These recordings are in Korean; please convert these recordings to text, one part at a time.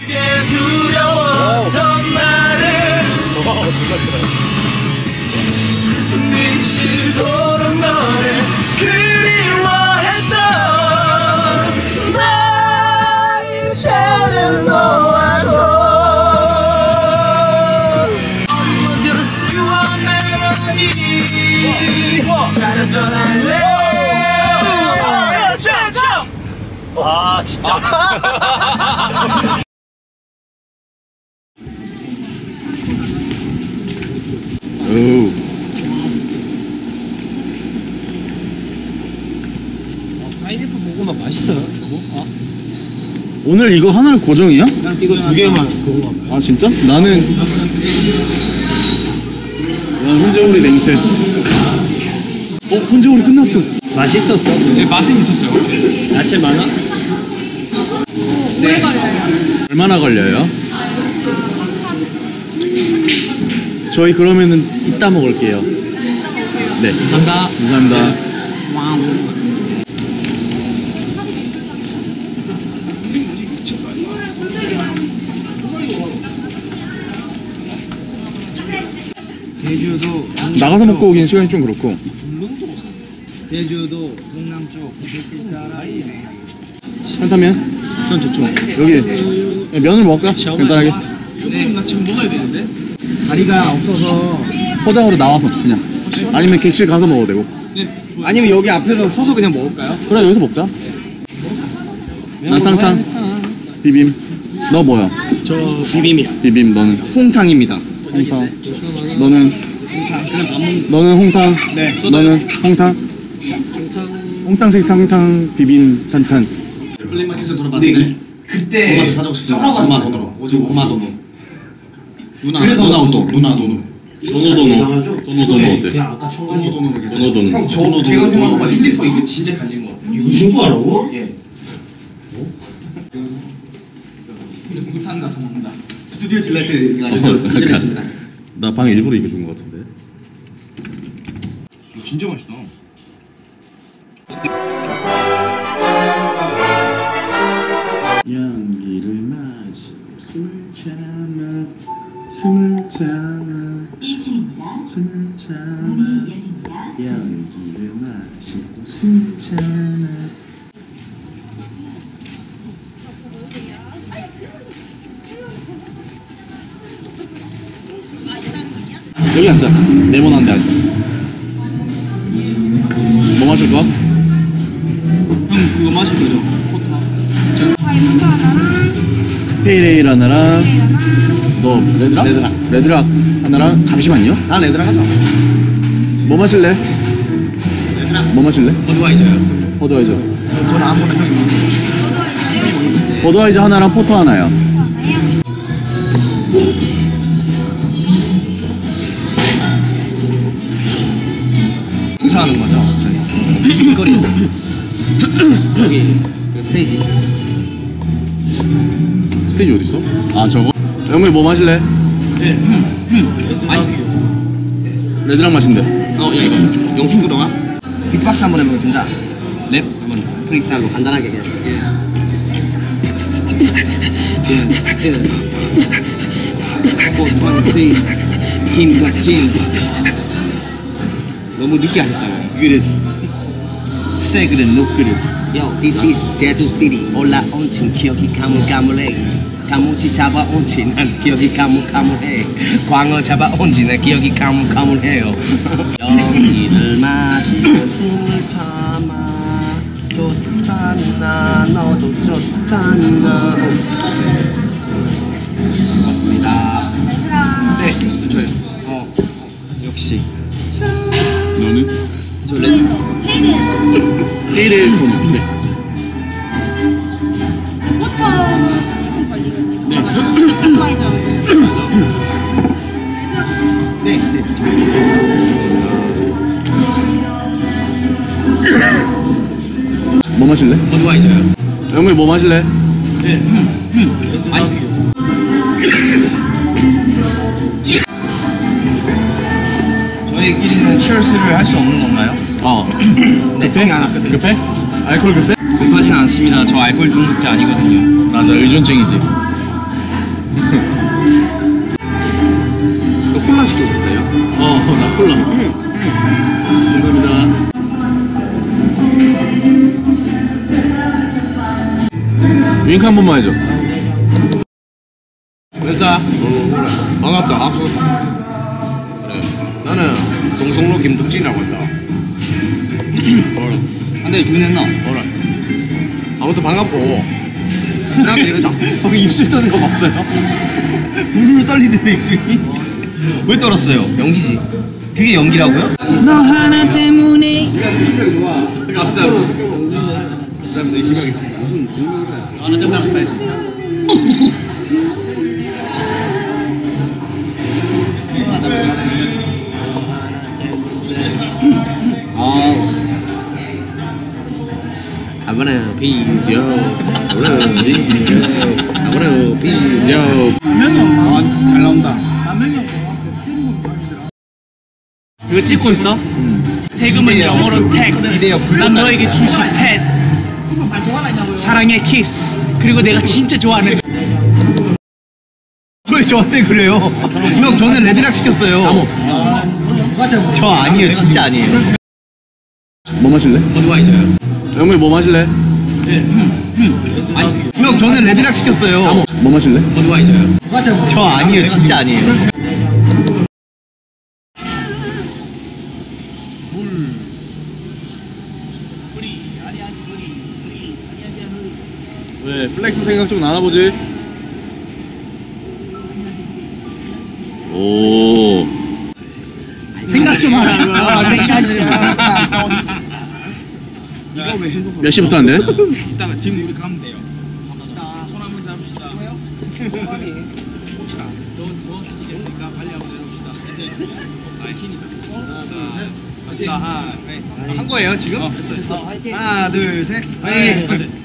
그게 두려웠던 나를 미 오. 파인애플 고구마 맛있어요 저거? 아, 오늘 이거 하나를 고정이야? 이거 두 개만 그건가 봐요 아 진짜? 나는 난 혼자오리 냉채. 어 혼자오리 끝났어. 맛있었어 네 맛은 있었어요 확실히 야채 많아? 얼마나 걸려요? 저희 그러면은 이따 먹을게요. 네. 감사합니다 감사합니다. 제주도 나가서 먹고 오기엔 시간이 좀 그렇고. 제주도 동남 쪽 한타면 전 좋죠 여기 면을 먹을까? 간단하게. 나 지금 먹어야 되는데 다리가 없어서 포장으로 나와서 그냥. 아니면 객실 가서 먹어도 되고. 아니면 여기 앞에서 서서 그냥 먹을까요? 그래 여기서 먹자. 난 쌍탕. 비빔. 너 뭐야? 저 비빔이야 비빔 너는 홍탕입니다 홍탕. 너는 그냥 밥 먹는 너는 홍탕. 네 너는 홍탕. 홍탕 홍탕색 상탕 비빔 산탄. 플리마켓에서 돌아봤는데 그때 엄마한테 사주고 쩔어가지고 엄마 돈으로 오직 엄마 돈으로 누나 그래서 누나 옷도 누나 돈으로 도노 도노. 도노 도노 어때? 그냥 아까 돈으로 이렇게 도노 도노. 형, 저 도노 제가 도노 생각한 도노 슬리퍼 이거 진짜 간지인 것 같아요. 이거 신고 하라고? 예. 근데 구탄 가서 먹는다. 스튜디오 딜라이트 어, 인터넷습니다 나 방 일부러 입어 준 것 같은데. 진짜 맛있다 향기를 마시고 숨을 참아 참아 1층입니다. 숨을 문이 열립니다. 향기를 마시고 참아 여기 앉자 네모난 데 앉자 뭐 마실 거야? 형 그거 마실 거죠? 포타 페이레일 하나랑 너레 드락? 레드락 레드락 하나랑 잠시만요. 나 레드랑 하자. 뭐 마실래? 레드랑. 뭐 마실래? 버드와이저요. 버드와이저. 저는 아무거나 형이 먹는 버드와이저 하나랑 포터 하나요. 행사하는 거죠 저희. 길거리에서. 여기 그 스테이지 있어 스테이지 어딨어? 아 저거? 영미 뭐 마실래? 네. 아니. 레드락 마신대. 어, 야 이거 영춘 구동아? 비트박스 한번 해보겠습니다. 랩? 한번 프리스타일로 간단하게 그냥. 꽃방씨 김각진 너무 늦게 하셨잖아요. 그릇. 새 그릇 녹그릇. Yo, this is Jeju City. 올라온 친 기억이 가물가물해 가무치 잡아온 지 난 기억이 가물가물해 광어 잡아온 지 난 기억이 가물가물해요 여기를 마시고 숨을 참아 좋잖아 너도 좋잖아 영미 뭐 마실래? 네. 아니. 저희끼리는 치얼스를 할 수 없는 건가요? 어 네, 형이 안 왔거든요. 급해? 알코올 급해? 급하진 않습니다. 저 알코올 중독자 아니거든요. 맞아 의존증이지 너 콜라 시켜줬어요? 어, 나 콜라. 윙크 한 번만 해줘. 은사. 반갑다. 악수. 그래. 나는 동성로 김덕진이라고 한다. 근데 죽냈나? 어라 아무튼 반갑고. 그냥 이러자. 방금 입술 떠는 거 봤어요? 부르르 떨리던데 입술이? 왜 떨었어요? 연기지. 그게 연기라고요? 너 하나 때문에. 감사합니다 감사합니다 열심히 하겠습니다. 무슨 증명사야? 아 나 때문에 I wanna please you. I wanna please you. I wanna please you. 아 잘 나온다. 이거 찍고 있어? 세금은 영어로 텍스 난 너에게 주식 패스 사랑의 키스 그리고 내가 진짜 좋아하는 왜 저한테 그래요? 형 저는 레드락 시켰어요 저 아니에요 진짜 아니에요 뭐 마실래? 와 있어요? 영미 뭐 마실래? 아니 형 저는 레드락 시켰어요 뭐 마실래? 와 있어요? 저 아니에요 진짜 아니에요 왜 플렉스 생각 좀 나눠보지. 오. 생각 좀 하라고 생각 좀몇 시부터 한대? 이따가 지금 우리 가면 돼요. 자, 손 한번 잡읍시다. 자, 더, 더 드시겠습니까? 빨리 한번 내려봅시다. 아, 힘이다. 하나, 둘, 자, 하, 네. 한 거예요 지금? 됐어, 됐어. 하나, 둘, 셋. 네. 다시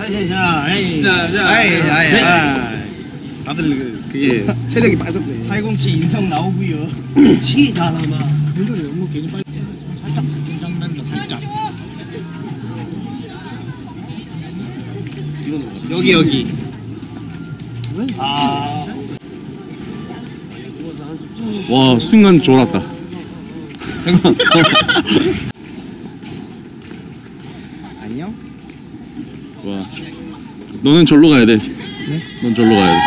자 자, 자, 아이. 다들 그, 그게 체력이 빠졌네. 807 인성 나오고요 치 나나봐 이거를 너무 괜히 빨리 살짝 긴장된다 살짝 여기, 여기. 아 와 순간 졸았다. 안녕? 와. 너는 절로 가야 돼. 네? 넌 절로 가야 돼.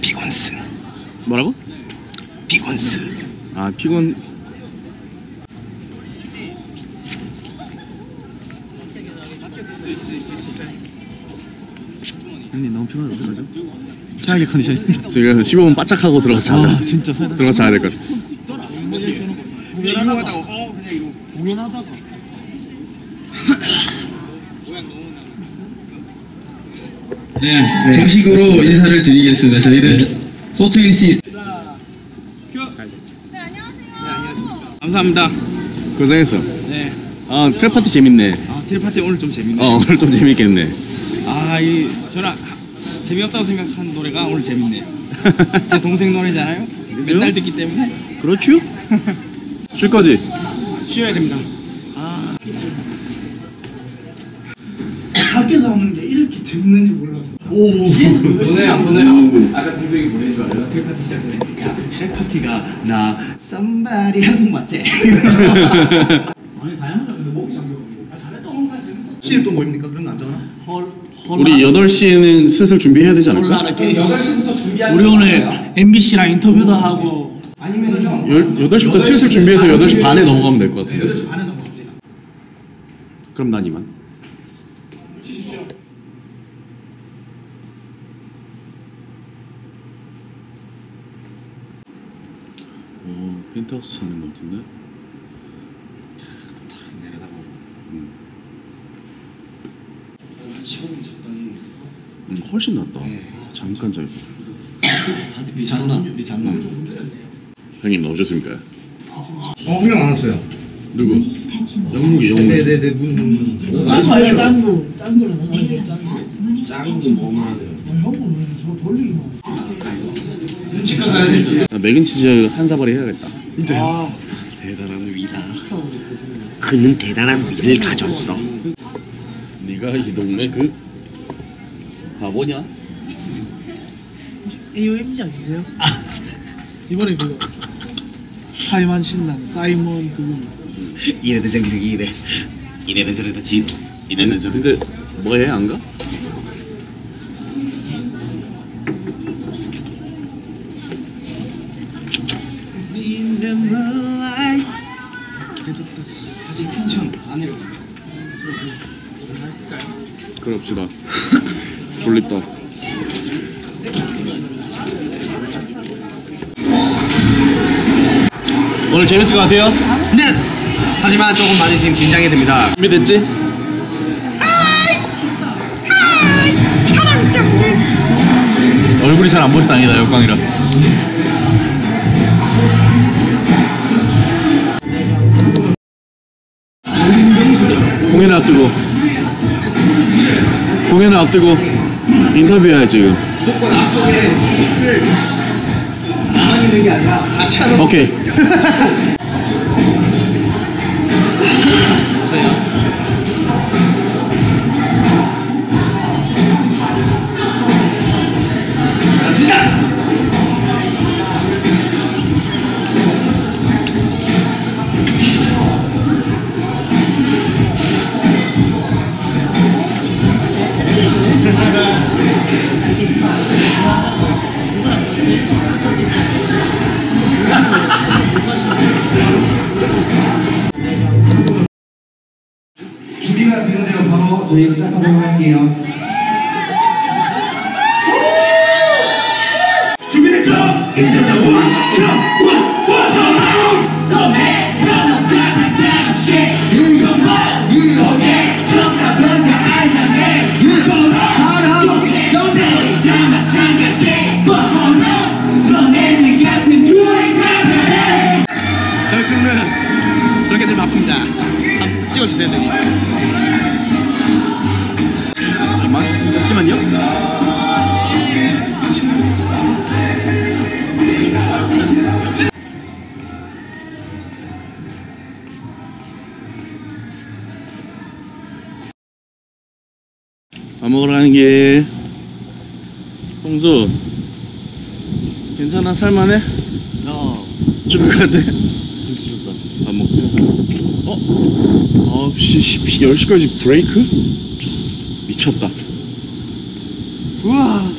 비건스. 뭐라고? 비건스. 아 피곤. 형님 너무 피곤해 어떡하죠? 최악의 컨디션. 저희가 15분 바짝하고 들어가서 자자. 아, 진짜 사다. 들어가서 자야 될 것 같아. 이용하다고. 어, 그냥 이거. 공연하다가 네, 정식으로 인사를 드리겠습니다. 저희는 소트윈 씨 감사합니다. 고생했어. 네. 아 트랩 파티 재밌네. 아, 텔파티 오늘 좀 재밌네. 어 오늘 좀 재밌겠네. 아, 이 저는 하- 재미없다고 생각한 노래가 오늘 재밌네요. 제 동생 노래잖아요. 맨날 듣기 때문에 그렇죠? 쉴 거지? 쉬어야 됩니다. 밖에서 하는 게 이렇게 듣는지 몰랐어. 보내요 보내요 아까 동생이 보낸 줄 알아요? 트랙 파티 시작 전에 야 트랙 파티가 나 somebody 한국 맞지? 시는 또 뭐입니까? 그런 거 안 적어놔? 우리 8시에는 슬슬 준비해야 되지 않을까? 우리 오늘 MBC랑 인터뷰도 하고. 열, 8시부터 슬슬 준비해서 8시 반에 넘어가면 될 것 같은데. 8시 반에 넘어갑시다. 그럼 난 이만 오 펜트하우스 사는 것 같은데? 음. 음, 훨씬 낫다 잠깐 자고 니 장난, 니 장난. 형님 나오셨습니까? 어, 분명 안 왔어요. 누구? 영국이 영국 네네네, 문, 문, 문. 짱구 짱구 짱구를 먹어야 짱구 짱구도 먹어야 돼요. 형은 저 돌리기만 나 맥앤치즈 한 사발이 해야겠다 아 대단한 위다. 그는 대단한 위를 가졌어. 네가 이 동네 그 바보냐? AOMG 아니세요? 이번에 그 타이완 신랑 사이먼 그분 이래도 저기 저기 이래. 이래도 저래도 지. 이래도 저래도. 근데 뭐해 안 가? 다시 텐션 안으로. 그럽시다. 졸립다. 오늘 재밌을 것 같아요? 네. 하지만 조금 많이 지금 긴장이 됩니다. 준비됐지? 얼굴이 잘 안 보여서 다행이다 역광이라 공연을 앞두고 공연을 앞두고 인터뷰해야 지금 무조건 앞쪽에 스피커를 나만 있는 게 아니라 같이 하는 오케이 준비됐죠? 밥 먹으러 가는 게 홍수 괜찮아 살만해? 어. 죽을 것 같아 밥 먹자 어? 9시 10시 10시까지 브레이크? 미쳤다 우와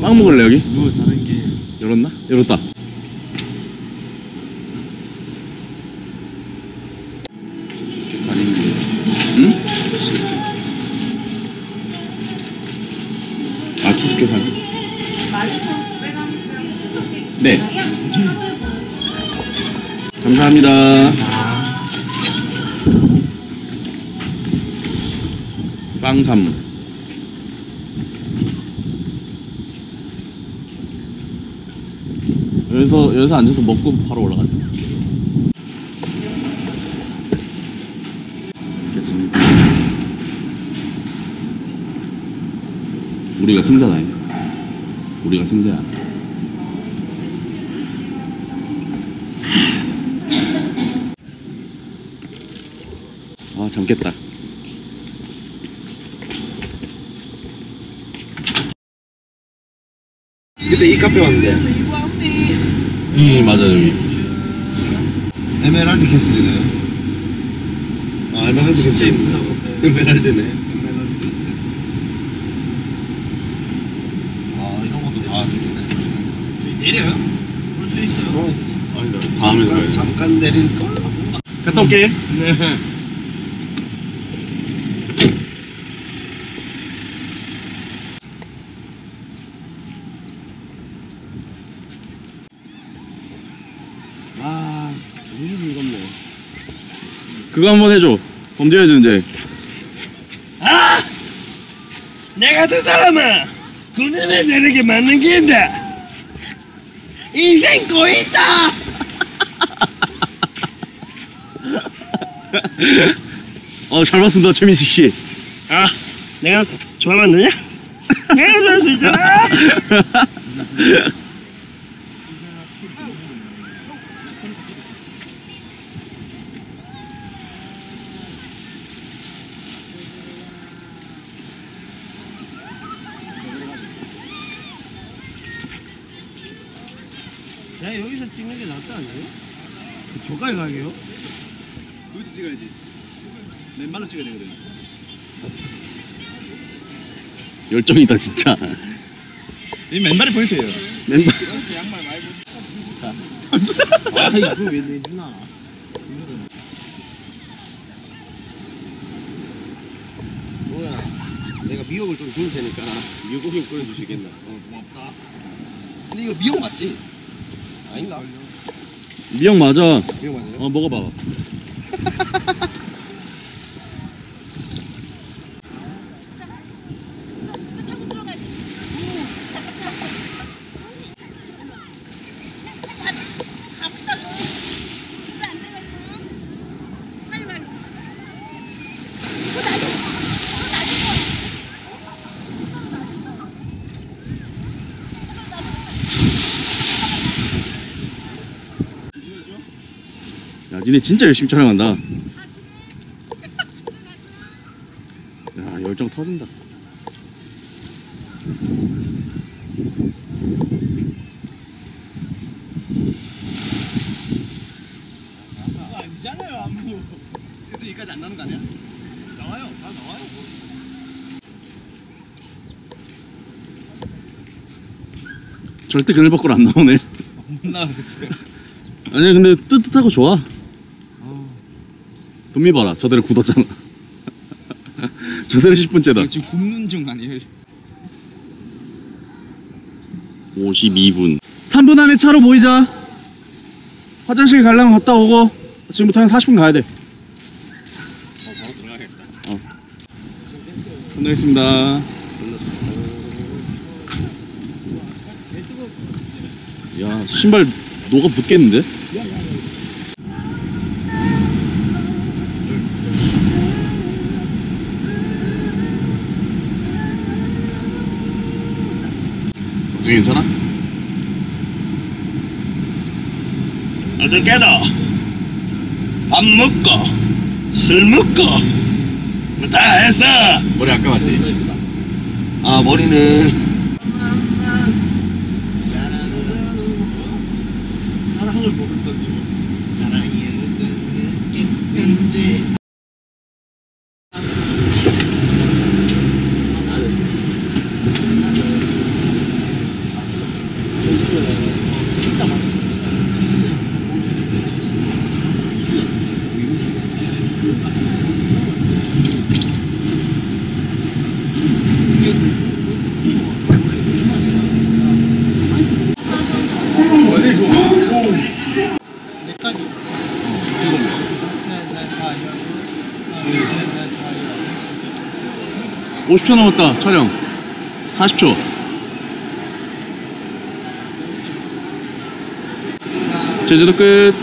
빵 먹을래 여기? 누구 다른 게. 열었나? 열었다 아 투숙회 살 네. 감사합니다. 빵삼. 여기서 여기서 앉아서 먹고 바로 올라가자. 됐습니다. 우리가 승자다. 우리가 승자야. 아 잠겠다. 그때 이 카페 왔는데. 이 맞아 여기. 에메랄드 캐슬이네요. 아, 에메랄드 캐슬. 에메랄드네. 아, 이런 것도 다. 내려요? 볼 수 있어요. 아니다. 다음에 가야지. 잠깐 내릴걸? 갔다 올게. 네. 아, 너무 즐겁네. 그거 한번 해줘. 범죄의 존재. 아! 내 같은 사람은 군인을 내리게 만든 게인데 인생 꼬인다! 어, 잘 봤습니다, 최민식 씨. 아, 내가 좋아 만드냐? 내가 좋아할 수 있잖아. 야, 여기서 찍는 게 낫다 아니에요? 저까지 가게요? 맨발로 찍어야 되거든. 열정이다 진짜. 이 맨발이 포인트예요. 맨발. 아 이거 왜 내주나? 뭐야 내가 미역을 좀 줄 테니까 미역국 좀 끓여 주시겠나 어 고맙다 근데 이거 미역 맞지? 아닌가? 미역 맞아. 미역 맞아요? 어 먹어봐. 니네 진짜 열심히 촬영한다. 야, 열정 터진다. 아니잖아요 안무. 그래도 여기까지 안 나는 거 아니야? 나와요 다 나와요. 절대 그늘 밖으로 안 나오네. 못 나가겠어요. 아니 근데 뜨뜻하고 좋아. 돈미 봐라. 저대로 굳었잖아. 저대로 10분째다. 지금 굽는 중 아니에요? 52분. 3분 안에 차로 모이자. 화장실 가려면 갔다 오고 지금부터 한 40분 가야 돼. 어 바로 들어가겠다 끝나겠습니다. 야 신발 녹아 붙겠는데? 어떻게 괜찮아? 어저께도 밥 먹고 술 먹고 뭐 다 했어 머리 안 감았지? 아 머리는 사랑을 모르던 내까지. 셋넷 다여. 셋넷 다여. 50초 남았다 촬영. 40초. 제주도 끝